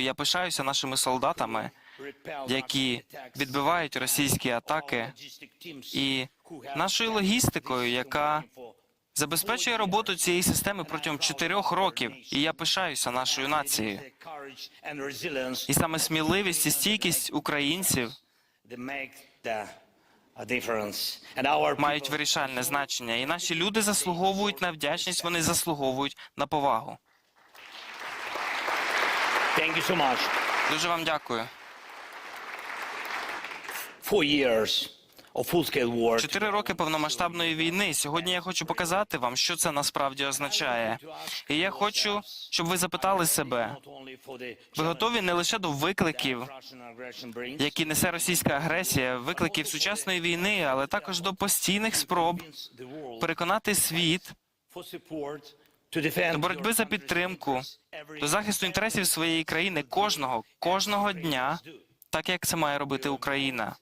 Я пишаюся нашими солдатами, які відбивають російські атаки, і нашою логістикою, яка забезпечує роботу цієї системи протягом чотирьох років. І я пишаюся нашою нацією. І саме сміливість і стійкість українців мають вирішальне значення. І наші люди заслуговують на вдячність, вони заслуговують на повагу. Thank you so much. Дуже вам дякую. Four years of full-scale war. Чотири роки повномасштабної війни. Сьогодні я хочу показати вам, що це насправді означає. І я хочу, щоб ви запитали себе, ви готові не лише до викликів, які несе російська агресія, викликів сучасної війни, але також до постійних спроб переконати світ до до боротьби за підтримку, до захисту інтересів своєї країни кожного, кожного дня, так як це має робити Україна.